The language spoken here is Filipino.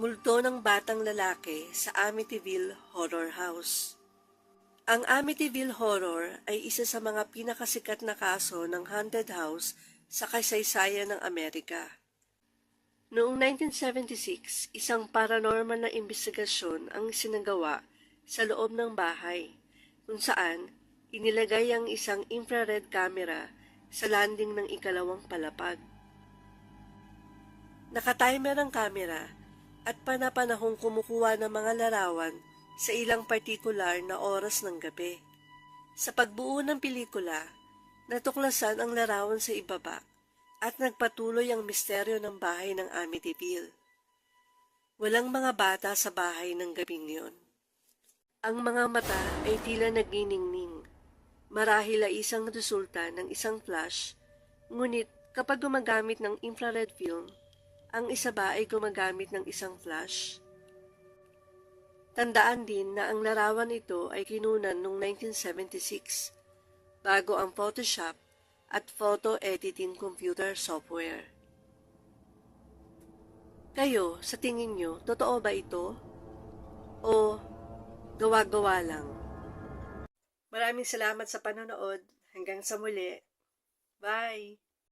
Multo ng batang lalaki sa Amityville Horror House. Ang Amityville Horror ay isa sa mga pinakasikat na kaso ng haunted house sa kasaysayan ng Amerika. Noong 1976, isang paranormal na investigasyon ang sinagawa sa loob ng bahay kung saan inilagay ang isang infrared camera sa landing ng ikalawang palapag. Nakatimer ang camera at panapanahong kumukuha ng mga larawan sa ilang partikular na oras ng gabi. Sa pagbuo ng pelikula, natuklasan ang larawan sa ibaba at nagpatuloy ang misteryo ng bahay ng Amityville. Walang mga bata sa bahay ng gabing yun. Ang mga mata ay tila naginingning. Marahil ay isang resulta ng isang flash, ngunit kapag gumagamit ng infrared film, ang isa ba ay gumagamit ng isang flash? Tandaan din na ang larawan ito ay kinunan noong 1976, bago ang Photoshop at photo editing computer software. Kayo, sa tingin nyo, totoo ba ito? O gawa-gawa lang? Maraming salamat sa panonood. Hanggang sa muli. Bye!